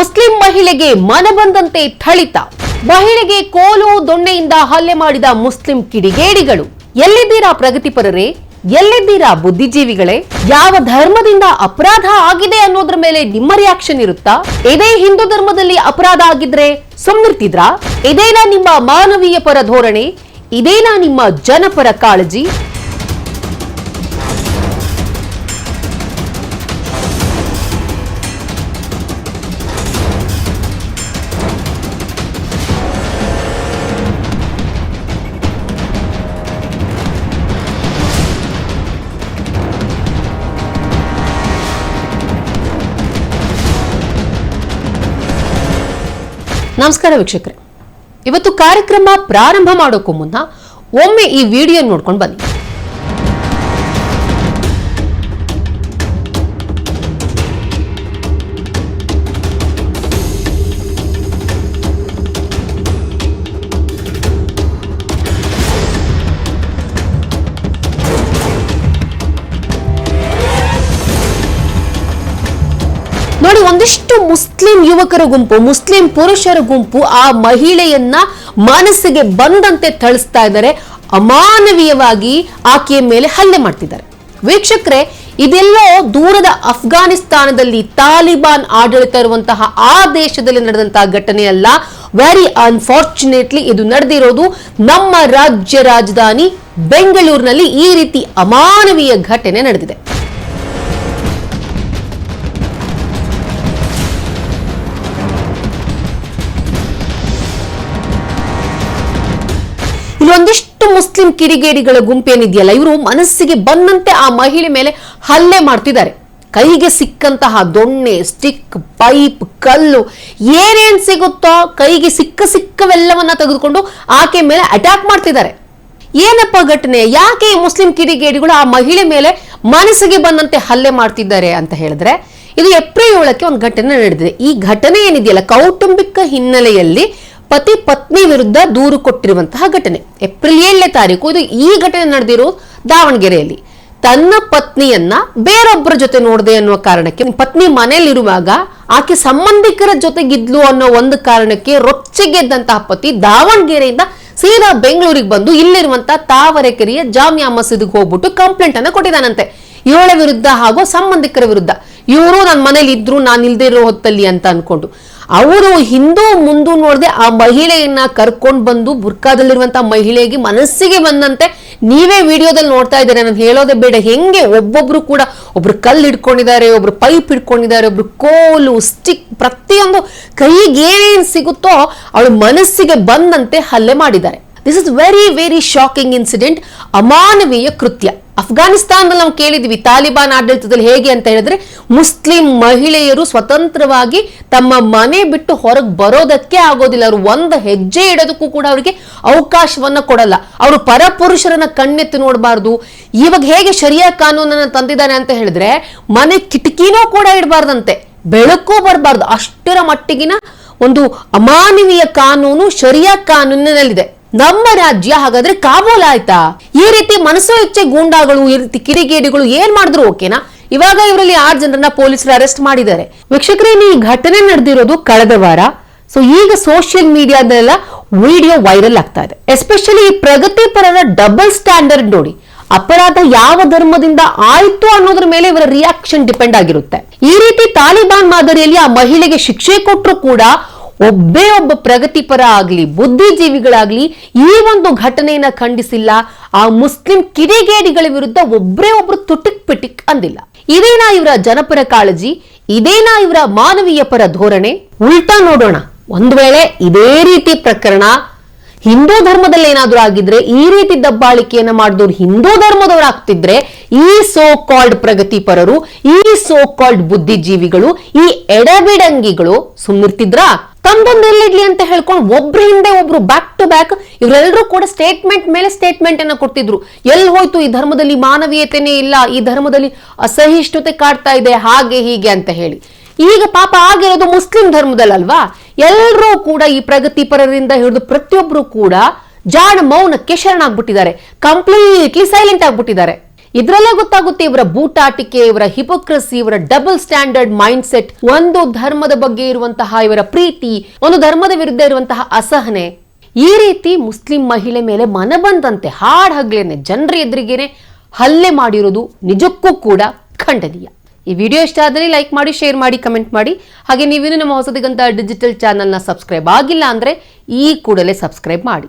Muslim ಮಹಿಳೆಗೆ ಮನಬಂದಂತೆ ಥಳಿತ. ಮಹಿಳೆಗೆ ಕೋಲು ದೊಣ್ಣೆಯಿಂದ ಹಲ್ಲೆ ಮಾಡಿದ ಮುಸ್ಲಿಂ ಕಿಡಿಗೇಡಿಗಳು. ಎಲ್ಲಿದ್ದೀರಾ ಪ್ರಗತಿಪರರೇ? ಎಲ್ಲಿದ್ದೀರಾ ಬುದ್ಧಿಜೀವಿಗಳೇ? ಯಾವ ಧರ್ಮದಿಂದ ಅಪರಾಧ ಆಗಿದೆ ಅನ್ನೋದ್ರ ಮೇಲೆ ನಿಮ್ಮ ರಿಯಾಕ್ಷನ್ ಇರುತ್ತಾ? ಇದೇ ಹಿಂದೂ ಧರ್ಮದಲ್ಲಿ ಅಪರಾಧ ಆಗಿದ್ರೆ ಸುಮ್ಮನಿರ್ತಿದ್ರಾ ಇದೇನಾ ನಿಮ್ಮ ಮಾನವೀಯ ಪರ ಧೋರಣೆ? ಇದೇನಾ ನಿಮ್ಮ ಜನಪರ ಕಾಳಜಿ? ನಮಸ್ಕಾರ ವೀಕ್ಷಕರೇ. ಇವತ್ತು ಕಾರ್ಯಕ್ರಮ ಪ್ರಾರಂಭ ಮಾಡೋಕ್ಕೂ ಮುನ್ನ ಒಮ್ಮೆ ಈ ವಿಡಿಯೋ ನೋಡ್ಕೊಂಡು ಬನ್ನಿ. ಒಂದಿಷ್ಟು ಮುಸ್ಲಿಂ ಯುವಕರ ಗುಂಪು, ಮುಸ್ಲಿಂ ಪುರುಷರ ಗುಂಪು ಆ ಮಹಿಳೆಯನ್ನ ಮನಸ್ಸಿಗೆ ಬಂದಂತೆ ಥಳಿಸ್ತಾ ಇದ್ದಾರೆ. ಅಮಾನವೀಯವಾಗಿ ಆಕೆಯ ಮೇಲೆ ಹಲ್ಲೆ ಮಾಡ್ತಿದ್ದಾರೆ. ವೀಕ್ಷಕರೇ, ಇದೆಲ್ಲೋ ದೂರದ ಅಫ್ಘಾನಿಸ್ತಾನದಲ್ಲಿ ತಾಲಿಬಾನ್ ಆಡಳಿತ ಇರುವಂತಹ ಆ ದೇಶದಲ್ಲಿ ನಡೆದಂತಹ ಘಟನೆ ಅಲ್ಲ ವೆರಿ ಅನ್ಫಾರ್ಚುನೇಟ್ಲಿ ಇದು ನಡೆದಿರೋದು ನಮ್ಮ ರಾಜ್ಯ ರಾಜಧಾನಿ ಬೆಂಗಳೂರಿನಲ್ಲಿ ಈ ರೀತಿ ಅಮಾನವೀಯ ಘಟನೆ ನಡೆದಿದೆ. ಇಲ್ಲೊಂದಿಷ್ಟು ಮುಸ್ಲಿಂ ಕಿಡಿಗೇಡಿಗಳ ಗುಂಪೇನಿದೆಯಲ್ಲ, ಇವರು ಮನಸ್ಸಿಗೆ ಬಂದಂತೆ ಆ ಮಹಿಳೆ ಮೇಲೆ ಹಲ್ಲೆ ಮಾಡ್ತಿದ್ದಾರೆ. ಕೈಗೆ ಸಿಕ್ಕಂತಹ ದೊಣ್ಣೆ, ಸ್ಟಿಕ್, ಪೈಪ್, ಕಲ್ಲು, ಏನೇನ್ ಸಿಗುತ್ತೋ ಕೈಗೆ ಸಿಕ್ಕ ಸಿಕ್ಕವೆಲ್ಲವನ್ನ ತೆಗೆದುಕೊಂಡು ಆಕೆ ಮೇಲೆ ಅಟ್ಯಾಕ್ ಮಾಡ್ತಿದ್ದಾರೆ. ಏನಪ್ಪ ಘಟನೆ? ಯಾಕೆ ಈ ಮುಸ್ಲಿಂ ಕಿಡಿಗೇಡಿಗಳು ಆ ಮಹಿಳೆ ಮೇಲೆ ಮನಸ್ಸಿಗೆ ಬಂದಂತೆ ಹಲ್ಲೆ ಮಾಡ್ತಿದ್ದಾರೆ ಅಂತ ಹೇಳಿದ್ರೆ, ಇದು ಏಪ್ರಿಲ್ ಏಳಕ್ಕೆ ಒಂದು ಘಟನೆ ನಡೆದಿದೆ. ಈ ಘಟನೆ ಏನಿದೆಯಲ್ಲ, ಕೌಟುಂಬಿಕ ಹಿನ್ನೆಲೆಯಲ್ಲಿ ಪತಿ ಪತ್ನಿ ವಿರುದ್ಧ ದೂರು ಕೊಟ್ಟಿರುವಂತಹ ಘಟನೆ. ಏಪ್ರಿಲ್ ಏಳನೇ ತಾರೀಕು, ಇದು ಈ ಘಟನೆ ನಡೆದಿರೋ ದಾವಣಗೆರೆಯಲ್ಲಿ. ತನ್ನ ಪತ್ನಿಯನ್ನ ಬೇರೊಬ್ಬರ ಜೊತೆ ನೋಡಿದೆ ಅನ್ನುವ ಕಾರಣಕ್ಕೆ, ಪತ್ನಿ ಮನೆಯಲ್ಲಿರುವಾಗ ಆಕೆ ಸಂಬಂಧಿಕರ ಜೊತೆಗಿದ್ಲು ಅನ್ನೋ ಒಂದು ಕಾರಣಕ್ಕೆ ರೊಚ್ಚಿಗೆದ್ದಂತಹ ಪತಿ ದಾವಣಗೆರೆಯಿಂದ ಸೀದಾ ಬೆಂಗಳೂರಿಗೆ ಬಂದು ಇಲ್ಲಿರುವಂತಹ ತಾವರೆಕೆರೆಯ ಜಾಮಿಯಾ ಮಸೀದಿಗೆ ಹೋಗ್ಬಿಟ್ಟು ಕಂಪ್ಲೇಂಟ್ ಅನ್ನ ಕೊಟ್ಟಿದ್ದಾನಂತೆ. ಇವಳ ವಿರುದ್ಧ ಹಾಗೂ ಸಂಬಂಧಿಕರ ವಿರುದ್ಧ. ಇವರು ನನ್ನ ಮನೇಲಿ ಇದ್ರು ನಾನು ಇಲ್ದೇ ಇರೋ ಹೊತ್ತಲ್ಲಿ ಅಂತ ಅನ್ಕೊಂಡು. ಅವರು ಹಿಂದೂ ಮುಂದೂ ನೋಡದೆ ಆ ಮಹಿಳೆಯನ್ನ ಕರ್ಕೊಂಡು ಬಂದು ಬುರ್ಕಾದಲ್ಲಿರುವಂತಹ ಮಹಿಳೆಗೆ ಮನಸ್ಸಿಗೆ ಬಂದಂತೆ ನೀವೇ ವಿಡಿಯೋದಲ್ಲಿ ನೋಡ್ತಾ ಇದ್ದಾರೆ. ನಾನು ಹೇಳೋದೇ ಬೇಡ. ಹೆಂಗೆ ಒಬ್ಬೊಬ್ರು ಕೂಡ ಒಬ್ರು ಕಲ್ಲು ಹಿಡ್ಕೊಂಡಿದ್ದಾರೆ, ಒಬ್ರು ಪೈಪ್ ಹಿಡ್ಕೊಂಡಿದ್ದಾರೆ, ಒಬ್ರು ಕೋಲು, ಸ್ಟಿಕ್ ಪ್ರತಿಯೊಂದು ಕೈಗೆ ಏನೇನು ಸಿಗುತ್ತೋ ಅವಳು ಮನಸ್ಸಿಗೆ ಬಂದಂತೆ ಹಲ್ಲೆ ಮಾಡಿದ್ದಾರೆ. This is very very shocking incident ಅಮಾನವೀಯ ಕೃತ್ಯ. ಅಫ್ಘಾನಿಸ್ತಾನದಲ್ಲಿ ನಾವು ಕೇಳಿದ್ವಿ, ತಾಲಿಬಾನ್ ಆಡಳಿತದಲ್ಲಿ ಹೇಗೆ ಅಂತ ಹೇಳಿದ್ರೆ, ಮುಸ್ಲಿಂ ಮಹಿಳೆಯರು ಸ್ವತಂತ್ರವಾಗಿ ತಮ್ಮ ಮನೆ ಬಿಟ್ಟು ಹೊರಗೆ ಬರೋದಕ್ಕೆ ಆಗೋದಿಲ್ಲ. ಅವರು ಒಂದು ಹೆಜ್ಜೆ ಇಡೋದಕ್ಕೂ ಕೂಡ ಅವರಿಗೆ ಅವಕಾಶವನ್ನ ಕೊಡಲ್ಲ. ಅವರು ಪರಪುರುಷರನ್ನ ಕಣ್ಣೆತ್ತಿ ನೋಡಬಾರ್ದು. ಇವಾಗ ಹೇಗೆ ಶರಿಯಾ ಕಾನೂನನ್ನು ತಂದಿದ್ದಾನೆ ಅಂತ ಹೇಳಿದ್ರೆ, ಮನೆ ಕಿಟಕಿನೂ ಕೂಡ ಇಡಬಾರ್ದಂತೆ. ಬೆಳಕು ಬರಬಾರ್ದು. ಅಷ್ಟರ ಮಟ್ಟಿಗಿನ ಒಂದು ಅಮಾನವೀಯ ಕಾನೂನು, ಶರಿಯಾ ಕಾನೂನಿನಲ್ಲಿದೆ. ನಮ್ಮ ರಾಜ್ಯ ಹಾಗಾದ್ರೆ ಕಾಬೂಲ್ ಆಯ್ತಾ? ಈ ರೀತಿ ಮನಸ್ಸು ಇಚ್ಛೆ ಗೂಂಡಾಗಳು, ಈ ರೀತಿ ಕಿಡಿಗೇಡಿಗಳು ಏನ್ ಮಾಡಿದ್ರು ಓಕೆನಾ? ಇವಾಗ ಇವರಲ್ಲಿ ಆರ್ ಜನರನ್ನ ಪೊಲೀಸರು ಅರೆಸ್ಟ್ ಮಾಡಿದ್ದಾರೆ. ವೀಕ್ಷಕರೇ ಈ ಘಟನೆ ನಡೆದಿರೋದು ಕಳೆದ ವಾರ. ಸೊ ಈಗ ಸೋಷಿಯಲ್ ಮೀಡಿಯಾದಲ್ಲೆಲ್ಲ ವಿಡಿಯೋ ವೈರಲ್ ಆಗ್ತಾ ಇದೆ. ಎಸ್ಪೆಷಲಿ ಈ ಪ್ರಗತಿಪರರ ಡಬಲ್ ಸ್ಟ್ಯಾಂಡರ್ಡ್ ನೋಡಿ. ಅಪರಾಧ ಯಾವ ಧರ್ಮದಿಂದ ಆಯ್ತು ಅನ್ನೋದ್ರ ಮೇಲೆ ಇವರ ರಿಯಾಕ್ಷನ್ ಡಿಪೆಂಡ್ ಆಗಿರುತ್ತೆ. ಈ ರೀತಿ ತಾಲಿಬಾನ್ ಮಾದರಿಯಲ್ಲಿ ಆ ಮಹಿಳೆಗೆ ಶಿಕ್ಷೆ ಕೊಟ್ಟರು ಕೂಡ ಒಬ್ಬೇ ಒಬ್ಬ ಪ್ರಗತಿಪರ ಆಗ್ಲಿ, ಬುದ್ಧಿಜೀವಿಗಳಾಗ್ಲಿ ಈ ಒಂದು ಘಟನೆಯನ್ನ ಖಂಡಿಸಿಲ್ಲ. ಆ ಮುಸ್ಲಿಂ ಕಿಡಿಗೇಡಿಗಳ ವಿರುದ್ಧ ಒಬ್ರೇ ಒಬ್ರು ತುಟಿಕ್ ಪಿಟಿಕ್ ಅಂದಿಲ್ಲ. ಇದೇನಾ ಇವರ ಜನಪರ ಕಾಳಜಿ ಇದೇನಾ ಇವರ ಮಾನವೀಯ ಪರ ಧೋರಣೆ. ಉಲ್ಟಾ ನೋಡೋಣ. ಒಂದು ವೇಳೆ ಇದೇ ರೀತಿ ಪ್ರಕರಣ ಹಿಂದೂ ಧರ್ಮದಲ್ಲಿ ಏನಾದ್ರೂ ಆಗಿದ್ರೆ, ಈ ರೀತಿ ದಬ್ಬಾಳಿಕೆಯನ್ನ ಮಾಡಿದವ್ರು ಹಿಂದೂ ಧರ್ಮದವ್ರು ಆಗ್ತಿದ್ರೆ, ಈ ಸೋ ಕಾಲ್ಡ್ ಪ್ರಗತಿಪರರು, ಈ ಸೋ ಕಾಲ್ಡ್ ಬುದ್ಧಿಜೀವಿಗಳು, ಈ ಎಡಬಿಡಂಗಿಗಳು ಸುಮ್ಮಿರ್ತಿದ್ರಾ ತಮ್ದೊಂದು ಎಲ್ಲಿಡ್ಲಿ ಅಂತ ಹೇಳ್ಕೊಂಡು ಒಬ್ರ ಹಿಂದೆ ಒಬ್ರು ಬ್ಯಾಕ್ ಟು ಬ್ಯಾಕ್ ಇವರೆಲ್ಲರೂ ಕೂಡ ಸ್ಟೇಟ್ಮೆಂಟ್ ಮೇಲೆ ಸ್ಟೇಟ್ಮೆಂಟ್ ಅನ್ನ ಕೊಟ್ಟಿದ್ರು. ಎಲ್ಲಿ ಹೋಯ್ತು ಈ ಧರ್ಮದಲ್ಲಿ? ಮಾನವೀಯತೆನೇ ಇಲ್ಲ. ಈ ಧರ್ಮದಲ್ಲಿ ಅಸಹಿಷ್ಣುತೆ ಕಾಡ್ತಾ ಇದೆ. ಹಾಗೆ ಹೀಗೆ ಅಂತ ಹೇಳಿ. ಈಗ ಪಾಪ ಆಗಿರೋದು ಮುಸ್ಲಿಂ ಧರ್ಮದಲ್ಲಲ್ವಾ? ಎಲ್ಲರೂ ಕೂಡ ಈ ಪ್ರಗತಿಪರರಿಂದ ಹಿಡಿದು ಪ್ರತಿಯೊಬ್ರು ಕೂಡ ಜಾಣ ಮೌನಕ್ಕೆ ಶರಣಾಗ್ಬಿಟ್ಟಿದ್ದಾರೆ. Completely silent ಆಗ್ಬಿಟ್ಟಿದ್ದಾರೆ. ಇದ್ರಲ್ಲೇ ಗೊತ್ತಾಗುತ್ತೆ ಇವರ ಬೂಟಾಟಿಕೆ, ಇವರ ಹಿಪೋಕ್ರಸಿ ಇವರ ಡಬಲ್ ಸ್ಟ್ಯಾಂಡರ್ಡ್ ಮೈಂಡ್ ಸೆಟ್ ಒಂದು ಧರ್ಮದ ಬಗ್ಗೆ ಇರುವಂತಹ ಇವರ ಪ್ರೀತಿ, ಒಂದು ಧರ್ಮದ ವಿರುದ್ಧ ಇರುವಂತಹ ಅಸಹನೆ. ಈ ರೀತಿ ಮುಸ್ಲಿಂ ಮಹಿಳೆ ಮೇಲೆ ಮನ ಬಂದಂತೆ ಹಾಡ್ ಹಗ್ಲೇನೆ ಜನರ ಎದುರಿಗೇನೆ ಹಲ್ಲೆ ಮಾಡಿರೋದು ನಿಜಕ್ಕೂ ಕೂಡ ಖಂಡನೀಯ. ಈ ವಿಡಿಯೋ ಇಷ್ಟ ಆದರೆ ಲೈಕ್ ಮಾಡಿ, ಶೇರ್ ಮಾಡಿ, ಕಮೆಂಟ್ ಮಾಡಿ. ಹಾಗೆ ನೀವಿನ್ನು ನಮ್ಮ ಹೊಸದಿಗಂತ ಡಿಜಿಟಲ್ ಚಾನಲ್ನ ಸಬ್ಸ್ಕ್ರೈಬ್ ಆಗಿಲ್ಲ ಅಂದರೆ ಈ ಕೂಡಲೇ ಸಬ್ಸ್ಕ್ರೈಬ್ ಮಾಡಿ.